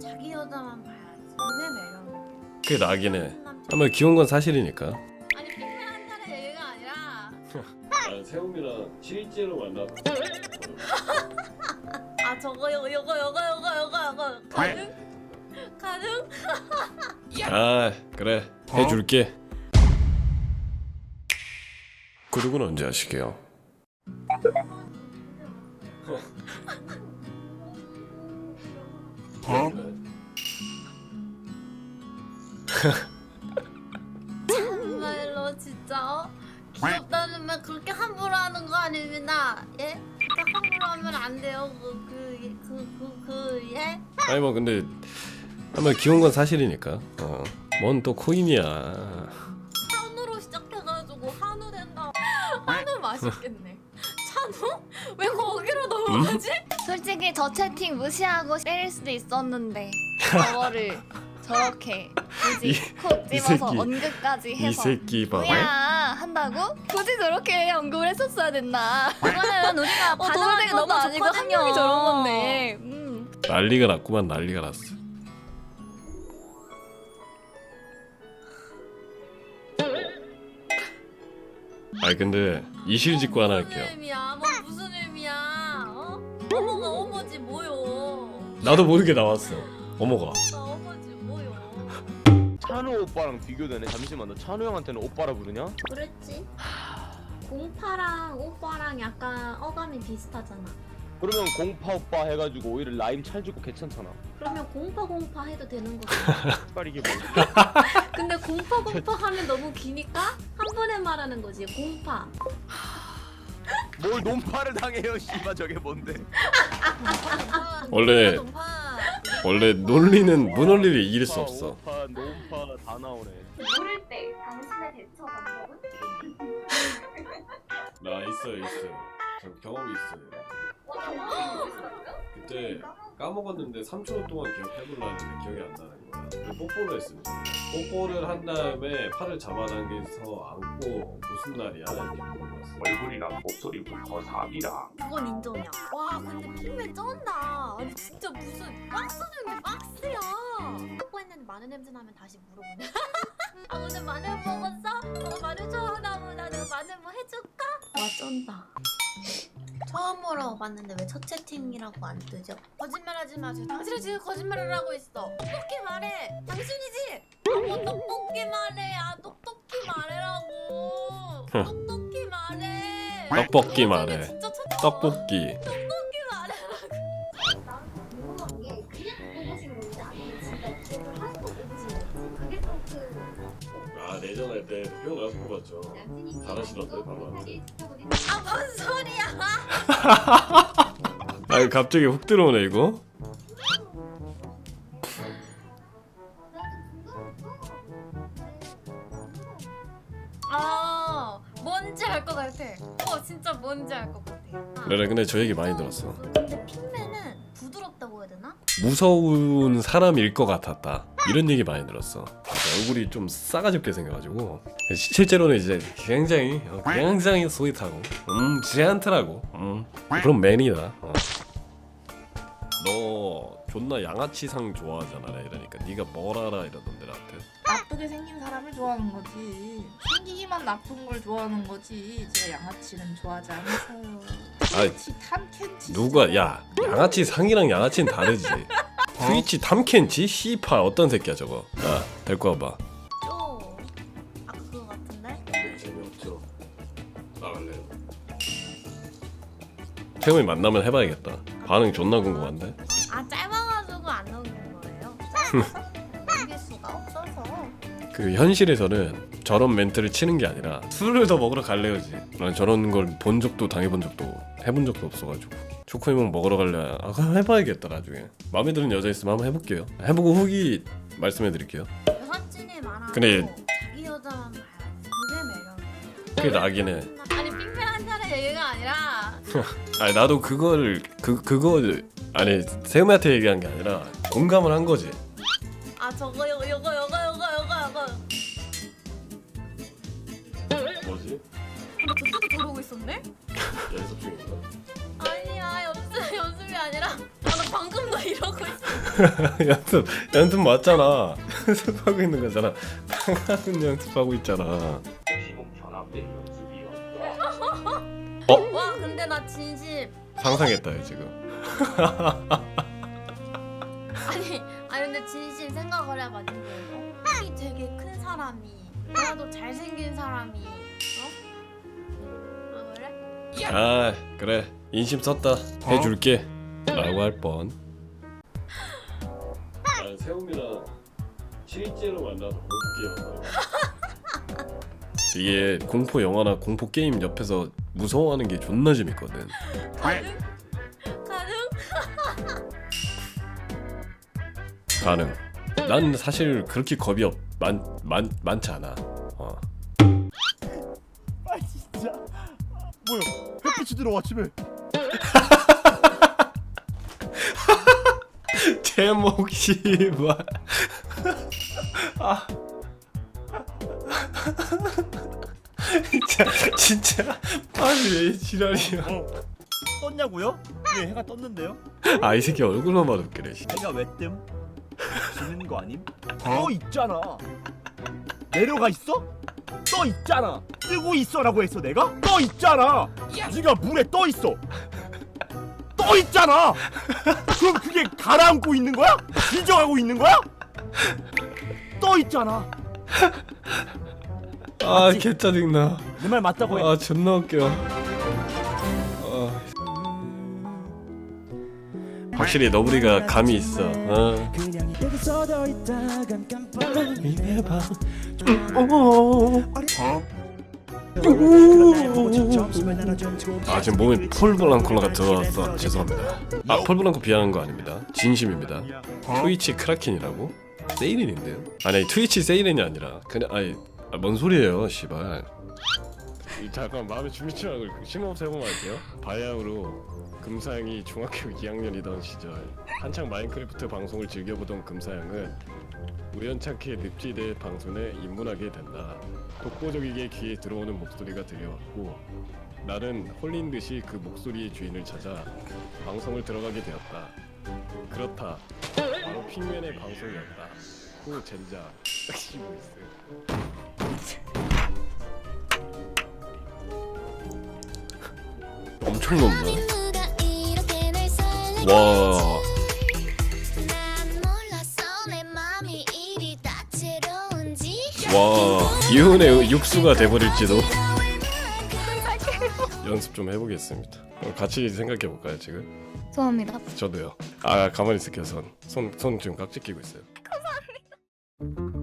자기 여자만 봐야지. 그게 매력이야. 그게 나긴 해. 아마 귀여운 건 사실이니까. 아니 핑크한다는 얘기가 아니라 아, 세움이랑 실제로 만나서 아 저거 요거 요거 요거 요거 요거 요거 가능? 가능? 아 그래 해줄게. 구독은 언제 하시게요? 정말로 진짜 어? 귀엽다는 말 그렇게 함부로 하는 거 아닙니다. 예? 함부로 하면 안 돼요. 그, 그그그그 예? 아니 뭐 근데 아마 귀여운 건 사실이니까. 어. 뭔또 코인이야. 한우로 시작해가지고 한우 된다. 한우 맛있겠네. 찬우? 왜 거기로 넘어가지? 솔직히 저 채팅 무시하고 때릴 수도 있었는데 저거를 저렇게 굳이 이- 콕 이 집어서 새끼. 언급까지 이 해서 새끼 봐봐. 뭐야 한다고? 굳이 저렇게 언급을 했었어야 됐나 이거는 우리가 어, 받아들이기 도대체 너무 아니고 한 명이 저런 건데 음. 난리가 났구만 난리가 났어. 아니 근데 이실직고 하나 무슨 할게요. 의미야? 뭐 무슨 의미야? 어? 어머가 어머지 뭐요? 나도 모르게 나왔어. 어머가. 찬우 오빠랑 비교되네. 잠시만, 너 찬우 형한테는 오빠라 부르냐? 그랬지. 공파랑 오빠랑 약간 어감이 비슷하잖아. 그러면 공파 오빠 해가지고 오히려 라임 찰주고 괜찮잖아. 그러면 공파 공파 해도 되는 거지. 빨 이게 뭐야? 근데 공파 공파 하면 너무 기니까 한 번에 말하는 거지. 공파. 뭘 논파를 당해요, 씨발 저게 뭔데? 원래. 원래 논리는 무논리를 이길 수 없어. 오파, 논파 다 나오네. 모를 때 당신의 대처 방법은? 나 있어요 있어요. 저 경험이 있어요. 그때 까먹었는데 3초 동안 기억해보려 했는데 기억이 안 나는 거야. 그래서 뽀뽀를 했어요. 뽀뽀를 한 다음에 팔을 잡아당겨서 안고 무슨 날이야 이렇게 물어봤어. 얼굴이랑 목소리부터 답이라 그건 인정이야. 와 근데 핑맨 쩐다. 아니 진짜 무슨 박스 중에 박스야. 뽀뽀했는데 마늘 냄새 나면 다시 물어보네. 아 오늘 마늘 먹었어? 어, 마늘 좋아하나 보다. 내가 마늘 뭐 해줄까? 와 쩐다. 처음으로 봤는데 왜 첫 채팅이라고 안 뜨죠? 거짓말하지 마세요. 당신은 지금 거짓말을 하고 있어. 똑똑히 말해. 당신이지? 어, 똑똑히 말해. 아 똑똑히 말해라고. 똑똑히 말해. 떡볶이 말해. 진짜 첫 떡볶이. 떡볶이 말해. 궁금한 게 그냥 보고신 건지 아니면 진짜 기억을 하나도 없으신 건지 그게 좀그 아 내전할 때 표현 나서 뽑았죠. 잘하시던데, 바로. 아뭔 소리야? 아 갑자기 훅 들어오네 이거. 아 뭔지 알 것 같아. 어 진짜 뭔지 알 것 같아. 아. 그래 근데 저 얘기 많이 들었어. 근데 핑맨은 부드럽다고 해야 되나? 무서운 사람일 것 같았다. 이런 얘기 많이 들었어. 얼굴이 좀 싸가지없게 생겨가지고 실제로는 이제 굉장히 어, 굉장히 스윗하고 음 제한트라고 음 그런 맨이다. 어. 너 존나 양아치상 좋아하잖아 이러니까 네가 뭘 알아 이러던데 나한테. 나쁘게 생긴 사람을 좋아하는 거지. 생기기만 나쁜 걸 좋아하는 거지. 제가 양아치는 좋아하지 않아서요. 아이, 트위치 탐켄치. 누가 야 양아치 상이랑 양아치는 다르지. 트위치 탐켄치 씨팔 어떤 새끼야 저거. 야 데리고 와봐. 쪼. 아 그거 같은데? 재미없죠. 나갈래요. 태훈이 만나면 해봐야겠다. 반응 존나 궁금한데. 아 짧아가지고 안 나오는 거예요? 넘길 수가 없어서. 그 현실에서는 저런 멘트를 치는 게 아니라 술을 더 먹으러 갈래요지. 난 저런 걸 본 적도 당해본 적도 해본 적도 없어가지고. 초코이몽 먹으러 갈래. 아 그럼 해봐야겠다 나중에. 마음에 드는 여자 있으면 한번 해볼게요. 해보고 후기 말씀해드릴게요. 여사친이 말하고 근데- 자기 여자만 봐야지. 그게 매력이야. 그게 해. 아니 핑맨한다는 얘기가 아니라 아니 나도 그걸 그 그거 아니 세우한테 얘기한 게 아니라 공감을 한 거지. 아 저거 요거 요거 요거 요거 요거 요거 뭐지? 나 저쪽에 들어오고 있었네? 연습 중인가? 연습 연습이 아니라 아나 방금도 이러고 있어. 연습 연습 맞잖아. 연습하고 있는 거잖아. 방학은 연습하고 있잖아. 시공 연습이었다. 와 근데 나 진심 상상했다 지금. 아니 아니 근데 진심 생각을 해봐 지금 이 되게 큰 사람이 그래도 잘생긴 사람이 어? 아 그래 인심 썼다 해줄게 라고 할 뻔. 아 세움이랑 실제로 만나서 볼게요. 이게 공포 영화나 공포 게임 옆에서 무서워하는 게 존나 재밌거든. 가능? 가능? 가능. 난 사실 그렇게 겁이 없, 많, 많, 많지 않아. 어. 아 들어와 집에 제목 씨발. 아. 진짜 진짜 아니 왜 지랄이야. 어 떴냐고요? 네 해가 떴는데요? 아 이 새끼 얼굴만 봐도 웃기네. 씨. 해가 왜 뜸? 지는 거 아님? 떠 있잖아 내려가 있어? 떠 있잖아 뜨고 있어라고 했어 내가? 떠 있잖아 네가 물에 떠 있어 떠 있잖아 그럼 그게 가라앉고 있는 거야? 진정하고 있는 거야? 떠 있잖아 아 개짜증나. 내 말 맞다고 해 아 존나 웃겨. 확실히 너구리가 감이 있어. 어. 아 지금 몸에 폴블랑콜라가 들어왔어. 죄송합니다. 아 폴블랑코 비하는 거 아닙니다. 진심입니다. 트위치 크라켄이라고? 세이렌인데요? 아니 트위치 세이렌이 아니라 그냥 아니 아, 뭔 소리예요, 씨발. 잠깐 마음의 준비 좀 하고 심호흡 해보면 할게요. 바야흐로 금사양이 중학교 2학년이던 시절 한창 마인크래프트 방송을 즐겨보던 금사양은 우연찮게 늪지대 방송에 입문하게 된다. 독보적이게 귀에 들어오는 목소리가 들려왔고 나는 홀린 듯이 그 목소리의 주인을 찾아 방송을 들어가게 되었다. 그렇다. 바로 핑맨의 방송이었다. 후 젠자 섹시보이스. 엄청 높네. 와. 와 이혼의 육수가 돼버릴지도 연습 좀 해보겠습니다 그럼 같이 생각해 볼까요 지금? 죄송합니다. 저도요 아 가만히 있을게요 손 손 손 지금 깍지 끼고 있어요